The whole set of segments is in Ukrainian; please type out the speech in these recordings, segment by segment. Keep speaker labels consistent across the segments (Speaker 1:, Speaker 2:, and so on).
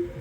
Speaker 1: thank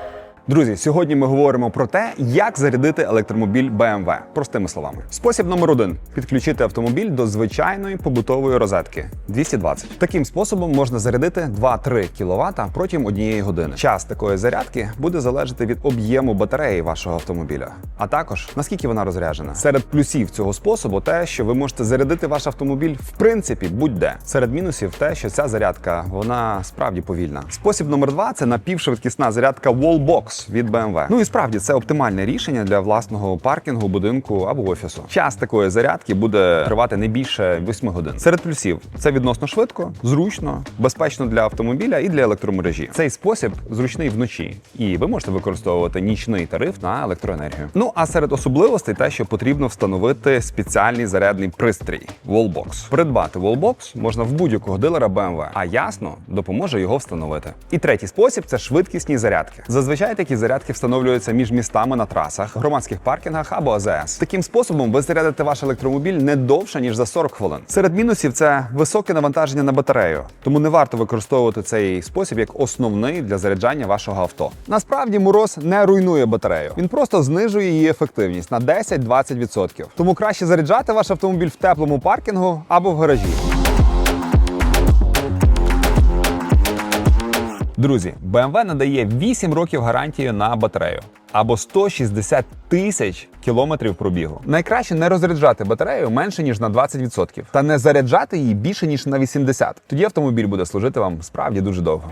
Speaker 1: you Друзі, сьогодні ми говоримо про те, як зарядити електромобіль BMW. Простими словами. Спосіб номер один підключити автомобіль до звичайної побутової розетки 220. Таким способом можна зарядити 2-3 кВт протягом однієї години. Час такої зарядки буде залежати від об'єму батареї вашого автомобіля, а також наскільки вона розряджена. Серед плюсів цього способу те, що ви можете зарядити ваш автомобіль в принципі будь-де. Серед мінусів те, що ця зарядка вона справді повільна. Спосіб номер два це напівшвидкісна зарядка Wallbox від BMW. Ну і справді це оптимальне рішення для власного паркінгу, будинку або офісу. Час такої зарядки буде тривати не більше 8 годин. Серед плюсів це відносно швидко, зручно, безпечно для автомобіля і для електромережі. Цей спосіб зручний вночі, і ви можете використовувати нічний тариф на електроенергію. Ну а серед особливостей те, що потрібно встановити спеціальний зарядний пристрій Wallbox. Придбати Wallbox можна в будь-якого дилера BMW, а ясно допоможе його встановити. І третій спосіб це швидкісні зарядки. Зазвичай такі зарядки встановлюються між містами на трасах, громадських паркінгах або АЗС. Таким способом ви зарядите ваш електромобіль не довше ніж за 40 хвилин. Серед мінусів це високе навантаження на батарею, тому не варто використовувати цей спосіб як основний для заряджання вашого авто. Насправді мороз не руйнує батарею, він просто знижує її ефективність на 10-20%. Тому краще заряджати ваш автомобіль в теплому паркінгу або в гаражі. Друзі, BMW надає 8 років гарантії на батарею або 160 тисяч кілометрів пробігу. Найкраще не розряджати батарею менше ніж на 20% та не заряджати її більше ніж на 80%. Тоді автомобіль буде служити вам справді дуже довго.